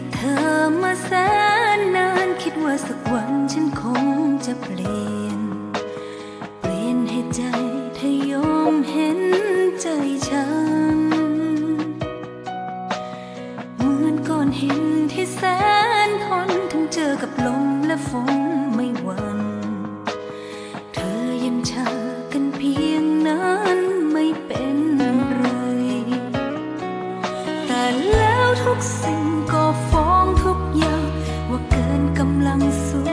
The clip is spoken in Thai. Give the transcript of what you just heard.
กับเธอมาแสนนาน คิดว่าสักวันฉันคงจะเปลี่ยน เปลี่ยนให้ใจ cầm lăng xuống.